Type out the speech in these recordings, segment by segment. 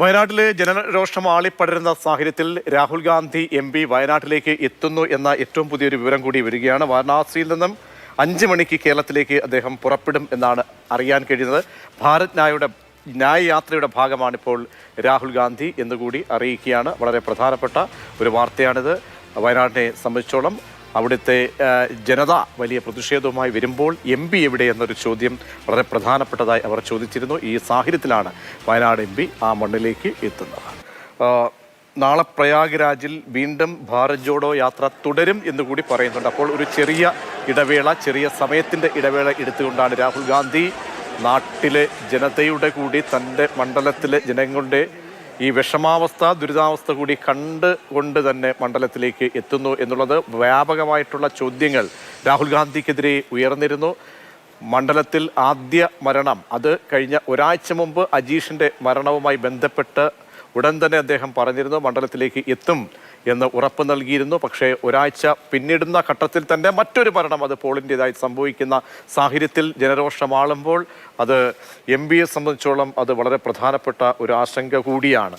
വയനാട്ടിലെ ജനരോഷം ആളിപ്പടരുന്ന സാഹചര്യത്തിൽ Rahul Gandhi M P വയനാട്ടിലേക്ക് എത്തുന്നു എന്ന ഏറ്റവും പുതിയൊരു വിവരം കൂടി വരികയാണ്. വാരണാസിയിൽ നിന്നും അഞ്ച് മണിക്ക് കേരളത്തിലേക്ക് അദ്ദേഹം പുറപ്പെടും എന്നാണ് അറിയാൻ കഴിയുന്നത്. ഭാരത് നായയുടെ ന്യായ യാത്രയുടെ ഭാഗമാണിപ്പോൾ രാഹുൽ ഗാന്ധി എന്നുകൂടി അറിയിക്കുകയാണ്. വളരെ പ്രധാനപ്പെട്ട ഒരു വാർത്തയാണിത്. വയനാടിനെ സംബന്ധിച്ചോളം അവിടുത്തെ ജനത വലിയ പ്രതിഷേധവുമായി വരുമ്പോൾ എം പി എവിടെ എന്നൊരു ചോദ്യം വളരെ പ്രധാനപ്പെട്ടതായി അവർ ചോദിച്ചിരുന്നു. ഈ സാഹചര്യത്തിലാണ് വയനാട് എം പി ആ മണ്ണിലേക്ക് എത്തുന്നത്. നാളെ പ്രയാഗ്രാജിൽ വീണ്ടും ഭാരത് ജോഡോ യാത്ര തുടരും എന്ന് കൂടി പറയുന്നുണ്ട്. അപ്പോൾ ഒരു ചെറിയ ഇടവേള ചെറിയ സമയത്തിന്റെ ഇടവേള എടുത്തുകൊണ്ടാണ് രാഹുൽ ഗാന്ധി നാട്ടിലെ ജനതയുടെ കൂടി തന്റെ മണ്ഡലത്തിലെ ജനങ്ങളുടെ ഈ വിഷമാവസ്ഥ ദുരിതാവസ്ഥ കൂടി കണ്ടുകൊണ്ട് തന്നെ മണ്ഡലത്തിലേക്ക് എത്തുന്നു എന്നുള്ളത് വ്യാപകമായിട്ടുള്ള ചോദ്യങ്ങൾ രാഹുൽ ഗാന്ധിക്കെതിരെ ഉയർന്നിരുന്നു. മണ്ഡലത്തിൽ ആദ്യ മരണം അത് കഴിഞ്ഞ ഒരാഴ്ച മുമ്പ് അജീഷിന്റെ മരണവുമായി ബന്ധപ്പെട്ട് ഉടൻ തന്നെ അദ്ദേഹം പറഞ്ഞിരുന്നു മണ്ഡലത്തിലേക്ക് എത്തും എന്ന് ഉറപ്പ് നൽകിയിരുന്നു. പക്ഷേ ഒരാഴ്ച പിന്നിടുന്ന ഘട്ടത്തിൽ തന്നെ മറ്റൊരു മരണം അത് പോളിന്റേതായി സംഭവിക്കുന്ന സാഹചര്യത്തിൽ ജനരോഷമാളുമ്പോൾ അത് എം ബിയെ സംബന്ധിച്ചോളം അത് വളരെ പ്രധാനപ്പെട്ട ഒരു ആശങ്ക കൂടിയാണ്.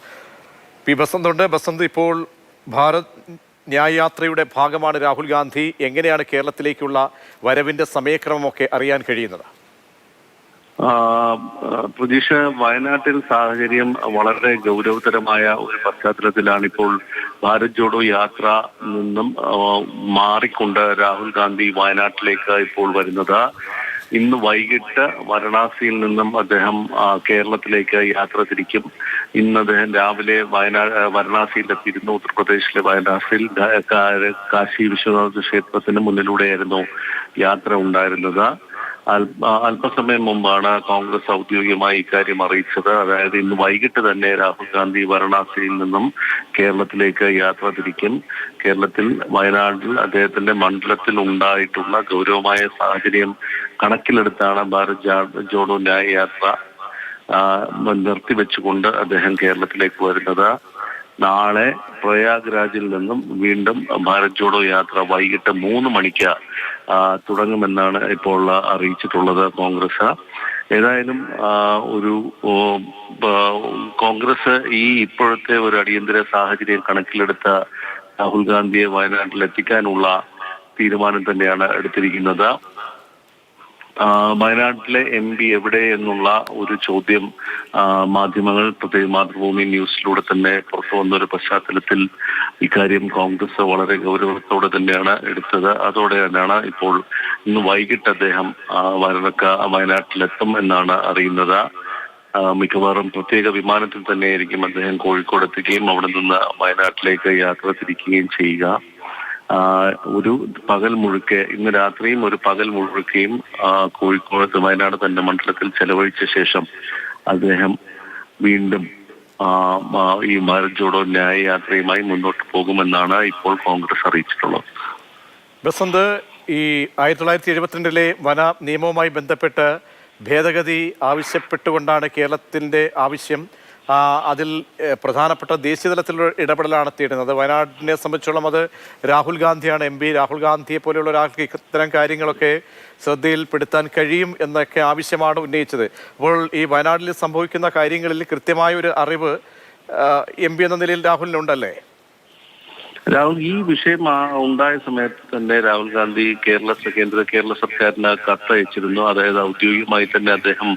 പി ബസന്തുണ്ട്. ബസന്ത് ഇപ്പോൾ ഭാരത് ന്യായയാത്രയുടെ ഭാഗമാണ് രാഹുൽ ഗാന്ധി. എങ്ങനെയാണ് കേരളത്തിലേക്കുള്ള വരവിന്റെ സമയക്രമമൊക്കെ അറിയാൻ കഴിയുന്നത്? പ്രതീക്ഷ വയനാട്ടിൽ സാഹചര്യം വളരെ ഗൗരവതരമായ ഒരു പശ്ചാത്തലത്തിലാണ് ഇപ്പോൾ ഭാരത് ജോഡോ യാത്ര നിന്നും മാറിക്കൊണ്ട് രാഹുൽ ഗാന്ധി വയനാട്ടിലേക്ക് ഇപ്പോൾ വരുന്നത്. ഇന്ന് വൈകിട്ട് വാരണാസിയിൽ നിന്നും അദ്ദേഹം കേരളത്തിലേക്ക് യാത്ര തിരിക്കും. ഇന്ന് അദ്ദേഹം രാവിലെ വാരണാസിയിൽ വാരണാസിയിലെത്തിയിരുന്നു. ഉത്തർപ്രദേശിലെ ഗ- കാശി വിശ്വനാഥ ക്ഷേത്രത്തിന് മുന്നിലൂടെയായിരുന്നു യാത്ര ഉണ്ടായിരുന്നത്. അല്പസമയം മുമ്പാണ് കോൺഗ്രസ് ഔദ്യോഗികമായി ഇക്കാര്യം അറിയിച്ചത്. അതായത് ഇന്ന് വൈകിട്ട് തന്നെ രാഹുൽ ഗാന്ധി വാരണാസിയിൽ നിന്നും കേരളത്തിലേക്ക് യാത്ര തിരിക്കും. കേരളത്തിൽ വയനാട്ടിൽ അദ്ദേഹത്തിന്റെ മണ്ഡലത്തിൽ ഉണ്ടായിട്ടുള്ള ഗൗരവമായ സാഹചര്യം കണക്കിലെടുത്താണ് ഭാരത് ജോഡോ ന്യായ യാത്ര നിർത്തിവെച്ചുകൊണ്ട് അദ്ദേഹം കേരളത്തിലേക്ക് വരുന്നത്. നാളെ പ്രയാഗ്രാജിൽ നിന്നും വീണ്ടും ഭാരത് ജോഡോ യാത്ര വൈകിട്ട് മൂന്ന് മണിക്ക് തുടങ്ങുമെന്നാണ് ഇപ്പോൾ അറിയിച്ചിട്ടുള്ളത് കോൺഗ്രസ്. ഏതായാലും ഒരു കോൺഗ്രസ് ഈ ഇപ്പോഴത്തെ ഒരു അടിയന്തര സാഹചര്യം കണക്കിലെടുത്ത രാഹുൽ ഗാന്ധിയെ വയനാട്ടിൽ എത്തിക്കാനുള്ള തീരുമാനം തന്നെയാണ് എടുത്തിരിക്കുന്നത്. വയനാട്ടിലെ എം പി എവിടെ എന്നുള്ള ഒരു ചോദ്യം മാധ്യമങ്ങൾ പ്രത്യേക മാതൃഭൂമി ന്യൂസിലൂടെ തന്നെ പുറത്തു വന്ന ഒരു പശ്ചാത്തലത്തിൽ ഇക്കാര്യം കോൺഗ്രസ് വളരെ ഗൗരവത്തോടെ തന്നെയാണ് എടുത്തത്. അതോടെ തന്നെയാണ് ഇപ്പോൾ ഇന്ന് വൈകിട്ട് അദ്ദേഹം വയനാക്ക വയനാട്ടിലെത്തും എന്നാണ് അറിയുന്നത്. മിക്കവാറും പ്രത്യേക വിമാനത്തിൽ തന്നെയായിരിക്കും അദ്ദേഹം കോഴിക്കോട് എത്തുകയും അവിടെ നിന്ന് വയനാട്ടിലേക്ക് യാത്ര തിരിക്കുകയും ചെയ്യുക. ഒരു പകൽ മുഴുക്കെ ഇന്ന് രാത്രിയും ഒരു പകൽ മുഴുക്കെയും കോഴിക്കോട് വയനാട് തന്റെ മണ്ഡലത്തിൽ ചെലവഴിച്ച ശേഷം അദ്ദേഹം വീണ്ടും ഈ ഭാരത് ജോഡോ ന്യായ യാത്രയുമായി മുന്നോട്ട് പോകുമെന്നാണ് ഇപ്പോൾ കോൺഗ്രസ് അറിയിച്ചിട്ടുള്ളത്. ബസന്ത് ഈ ആയിരത്തി തൊള്ളായിരത്തി എഴുപത്തിരണ്ടിലെ വന നിയമവുമായി ബന്ധപ്പെട്ട് ഭേദഗതി ആവശ്യപ്പെട്ടുകൊണ്ടാണ് കേരളത്തിന്റെ ആവശ്യം അതിൽ പ്രധാനപ്പെട്ട ദേശീയ തലത്തിലുള്ള ഇടപെടലാണ് തേടുന്നത്. വയനാടിനെ സംബന്ധിച്ചോളം അത് രാഹുൽ ഗാന്ധിയാണ് എം പി. രാഹുൽ ഗാന്ധിയെ പോലെയുള്ള ഒരാൾക്ക് ഇത്തരം കാര്യങ്ങളൊക്കെ ശ്രദ്ധയിൽപ്പെടുത്താൻ കഴിയും എന്നൊക്കെ ആവശ്യമാണ് ഉന്നയിച്ചത്. അപ്പോൾ ഈ വയനാട്ടിൽ സംഭവിക്കുന്ന കാര്യങ്ങളിൽ കൃത്യമായ ഒരു അറിവ് എം എന്ന നിലയിൽ രാഹുലിനുണ്ടല്ലേ? രാഹുൽ ഈ വിഷയം ഉണ്ടായ സമയത്ത് തന്നെ രാഹുൽ ഗാന്ധി കേരള കേന്ദ്ര കേരള സർക്കാരിന് കത്തയച്ചിരുന്നു. അതായത് ഔദ്യോഗികമായി തന്നെ അദ്ദേഹം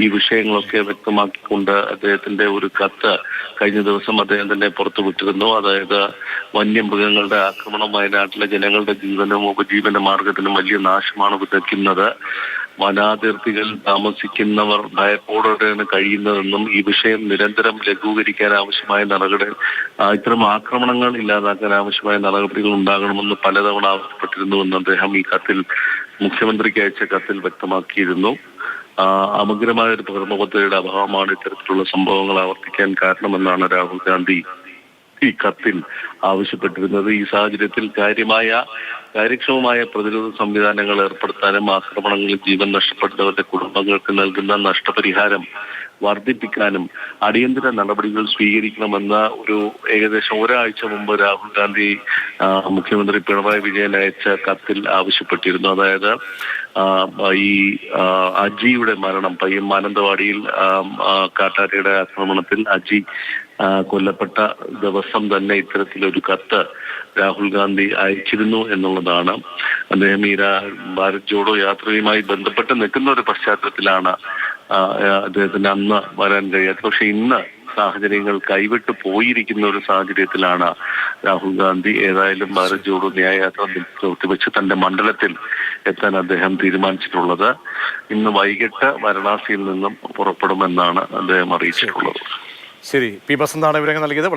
ഈ വിഷയങ്ങളൊക്കെ വ്യക്തമാക്കിക്കൊണ്ട് അദ്ദേഹത്തിന്റെ ഒരു കത്ത് കഴിഞ്ഞ ദിവസം അദ്ദേഹം തന്നെ പുറത്തുവിട്ടിരുന്നു അതായത് വന്യമൃഗങ്ങളുടെ ആക്രമണം വയനാട്ടിലെ ജനങ്ങളുടെ ജീവനും ഉപജീവന മാർഗത്തിനും വലിയ നാശമാണ് വിതയ്ക്കുന്നത്. വനാതിർത്തികളിൽ താമസിക്കുന്നവർ ഭയപ്പോടെയാണ് കഴിയുന്നതെന്നും ഈ വിഷയം നിരന്തരം ലഘൂകരിക്കാൻ ആവശ്യമായ നടപടികൾ ഇത്തരം ആക്രമണങ്ങൾ ഇല്ലാതാക്കാൻ ആവശ്യമായ നടപടികൾ ഉണ്ടാകണമെന്ന് പലതവണ ആവശ്യപ്പെട്ടിരുന്നുവെന്ന് അദ്ദേഹം ഈ കത്തിൽ മുഖ്യമന്ത്രിക്ക് അയച്ച കത്തിൽ വ്യക്തമാക്കിയിരുന്നു. അമഗ്രമായ ഒരു പ്രകടന പദ്ധതിയുടെ അഭാവമാണ് ഇത്തരത്തിലുള്ള സംഭവങ്ങൾ ആവർത്തിക്കാൻ കാരണമെന്നാണ് രാഹുൽ ഗാന്ധി ഈ കത്തിൽ ആവശ്യപ്പെട്ടിരുന്നത്. ഈ സാഹചര്യത്തിൽ കാര്യമായ കാര്യക്ഷമമായ പ്രതിരോധ സംവിധാനങ്ങൾ ഏർപ്പെടുത്താനും ആക്രമണങ്ങളിൽ ജീവൻ നഷ്ടപ്പെട്ടവരുടെ കുടുംബങ്ങൾക്ക് നൽകുന്ന നഷ്ടപരിഹാരം വർദ്ധിപ്പിക്കാനും അടിയന്തര നടപടികൾ സ്വീകരിക്കണമെന്ന ഒരു ഏകദേശം ഒരാഴ്ച മുമ്പ് രാഹുൽ ഗാന്ധി മുഖ്യമന്ത്രി പിണറായി വിജയൻ അയച്ച കത്തിൽ ആവശ്യപ്പെട്ടിരുന്നു. അതായത് ഈ അജിയുടെ മരണം പയ്യം മാനന്തവാടിയിൽ കാട്ടാരിയുടെ ആക്രമണത്തിൽ അജി കൊല്ലപ്പെട്ട ദിവസം തന്നെ ഇത്തരത്തിലൊരു കത്ത് രാഹുൽ ഗാന്ധി അയച്ചിരുന്നു എന്നുള്ളതാണ്. അദ്ദേഹം ഈ ഭാരത് ജോഡോ യാത്രയുമായി ബന്ധപ്പെട്ട് നിൽക്കുന്ന ഒരു പശ്ചാത്തലത്തിലാണ് അദ്ദേഹത്തിന് അന്ന് വരാൻ കഴിയാത്തത്. പക്ഷെ ഇന്ന് സാഹചര്യങ്ങൾ കൈവിട്ട് പോയിരിക്കുന്ന ഒരു സാഹചര്യത്തിലാണ് രാഹുൽ ഗാന്ധി ഏതായാലും ഭാരത് ജോഡോ ന്യായയാത്ര നിർത്തിവെച്ച് തന്റെ മണ്ഡലത്തിൽ എത്താൻ അദ്ദേഹം തീരുമാനിച്ചിട്ടുള്ളത്. ഇന്ന് വൈകിട്ട് വാരണാസിയിൽ നിന്നും പുറപ്പെടുമെന്നാണ് അദ്ദേഹം അറിയിച്ചിട്ടുള്ളത്. ശരി. പി ബസന്താണ് വിവരങ്ങൾ നൽകിയത്.